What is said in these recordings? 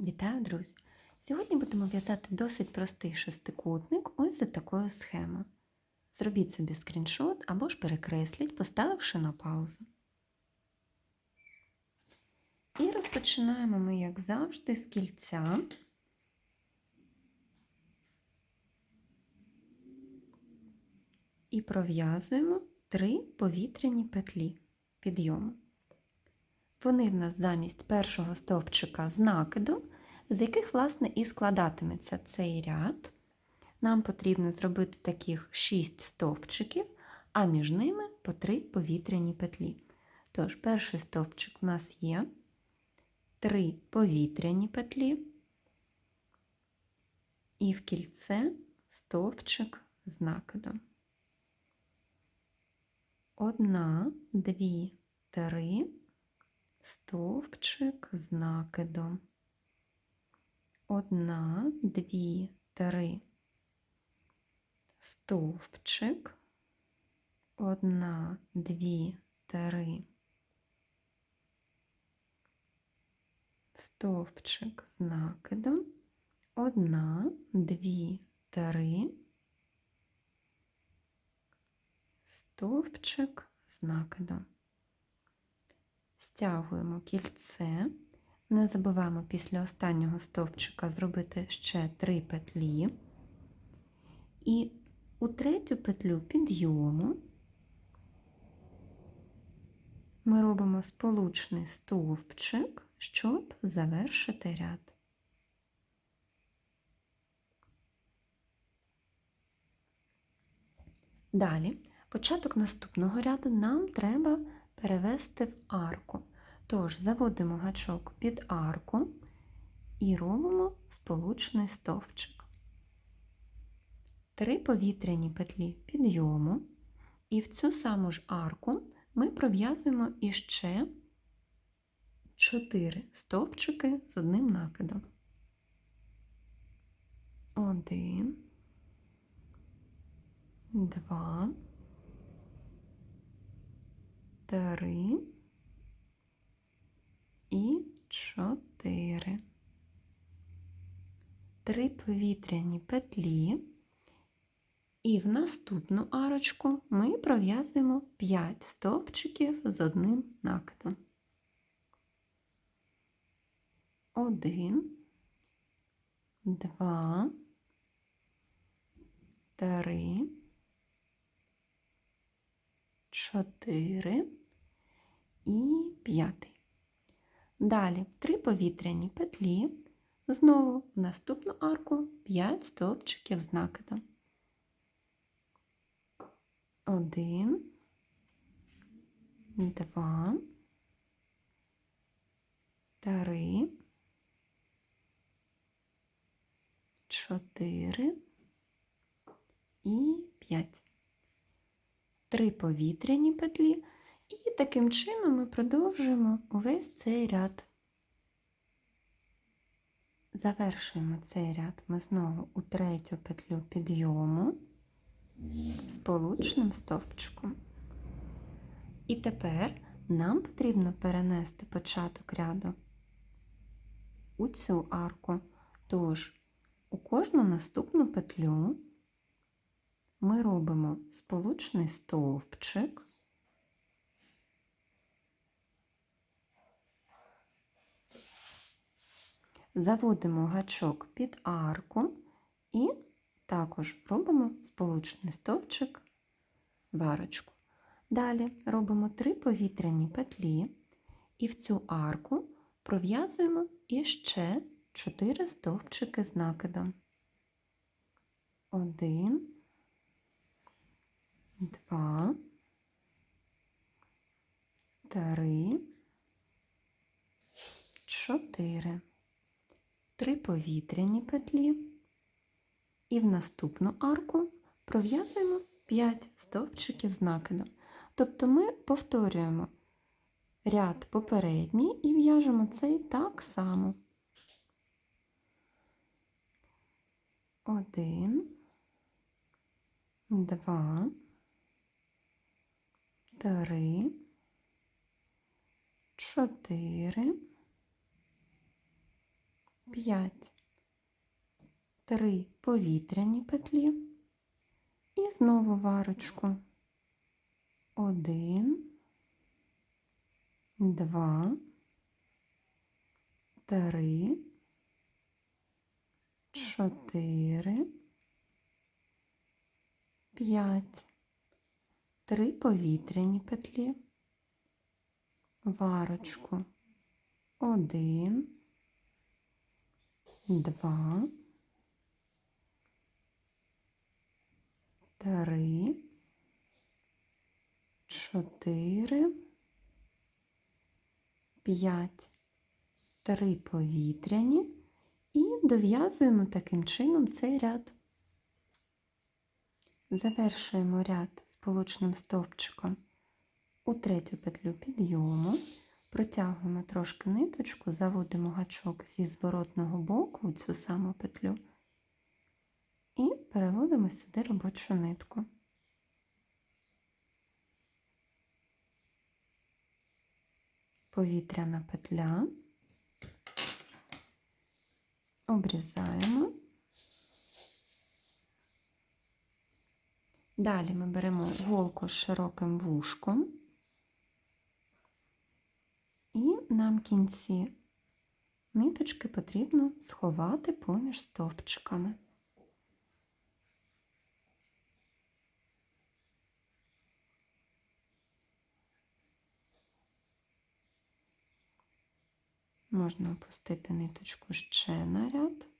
Вітаю, друзі! Сьогодні будемо в'язати досить простий шестикутник ось за такою схемою. Зробіть собі скріншот або ж перекресліть, поставивши на паузу. І розпочинаємо ми, як завжди, з кільця. І пров'язуємо три повітряні петлі підйому. Вони в нас замість першого стовпчика з накиду, з яких, власне, і складатиметься цей ряд. Нам потрібно зробити таких 6 стовпчиків, а між ними по 3 повітряні петлі. Тож, перший стовпчик у нас є 3 повітряні петлі, і в кільце стовпчик з накидом. Одна, дві, три стовпчик з накидом. Одна, дві, три. Стовпчик. Одна, дві, три. Стовпчик з накидом. Одна, дві, три. Стовпчик з накидом стягуємо кільце, не забуваємо після останнього стовпчика зробити ще 3 петлі, і у третю петлю підйому ми робимо сполучний стовпчик, щоб завершити ряд. Далі, початок наступного ряду нам треба перевести в арку. Тож заводимо гачок під арку і робимо сполучний стовпчик. Три повітряні петлі підйому, і в цю саму ж арку ми пров'язуємо іще 4 стовпчики з одним накидом. Один, два, три і чотири. Три повітряні петлі. І в наступну арочку ми пров'язуємо 5 стовпчиків з одним накидом. Один, два, три, чотири і п'ятий. Далі три повітряні петлі, знову в наступну арку 5 стовпчиків з накидом. Один, два, три, чотири і п'ять. Три повітряні петлі. І таким чином ми продовжуємо увесь цей ряд. Завершуємо цей ряд ми знову у третю петлю підйому сполучним стовпчиком. І тепер нам потрібно перенести початок ряду у цю арку. Тож у кожну наступну петлю ми робимо сполучний стовпчик. Заводимо гачок під арку і також робимо сполучний стовпчик в арочку. Далі робимо три повітряні петлі і в цю арку пров'язуємо іще 4 стовпчики з накидом. Один, два, три, чотири. Три повітряні петлі і в наступну арку пров'язуємо 5 стовпчиків з накидом. Тобто ми повторюємо ряд попередній і в'яжемо цей так само. Один, два, три, чотири. 5, 3 повітряні петлі. І знову варочку. 1, 2, 3, 4, 5, 3 повітряні петлі, варочку. 1, 2, 3, 4, 5, 3 повітряні. І дов'язуємо таким чином цей ряд. Завершуємо ряд сполучним стовпчиком у третю петлю підйому, протягуємо трошки ниточку, заводимо гачок зі зворотного боку у цю саму петлю і переводимо сюди робочу нитку. Повітряна петля, обрізаємо. Далі ми беремо голку з широким вушком, і нам кінці ниточки потрібно сховати поміж стовпчиками. Можна опустити ниточку ще на ряд.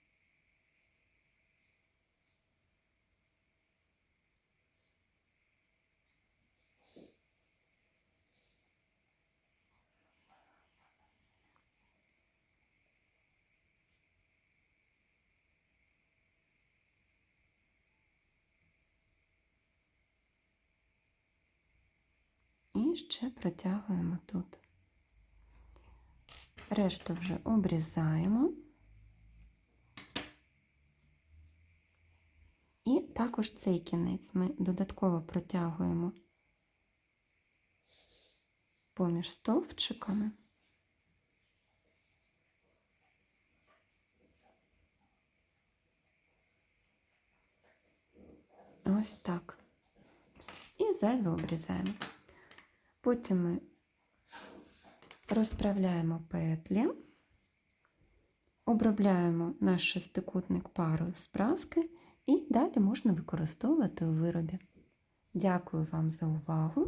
І ще протягуємо тут. Решту вже обрізаємо. І також цей кінець ми додатково протягуємо поміж стовпчиками. Ось так. І зайве обрізаємо. Потім ми розправляємо петлі, обробляємо наш шестикутник парою з праски і далі можна використовувати у виробі. Дякую вам за увагу!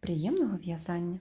Приємного в'язання!